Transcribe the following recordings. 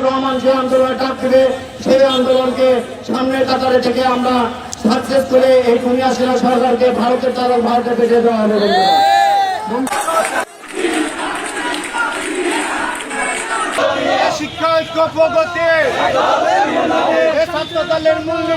রহমান যে আন্দোলন ডাক সেই আন্দোলনকে সামনের কাতারে থেকে আমরা সাকসেস করে এই দুনিয়া সেনা সরকারকে ভারতের চালক ভারতে পেটে দেওয়া হবে বন্ধুরা। শিক্ষা ঐক্য প্রগতি এ ছাত্র দলের মূল্যে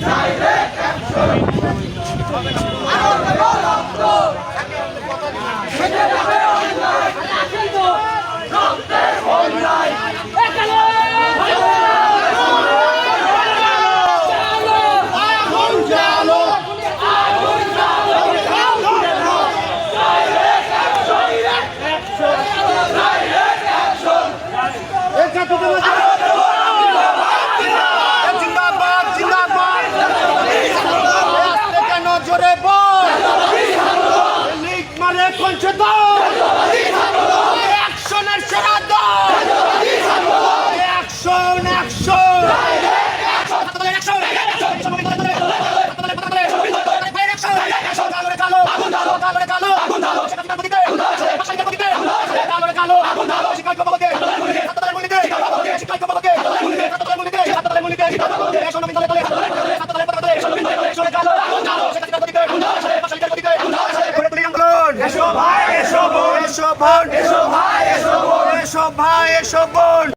বেরো জিন্দাবাদ বোন এসো ভাই এসো বোন এসো ভাই এসো বোন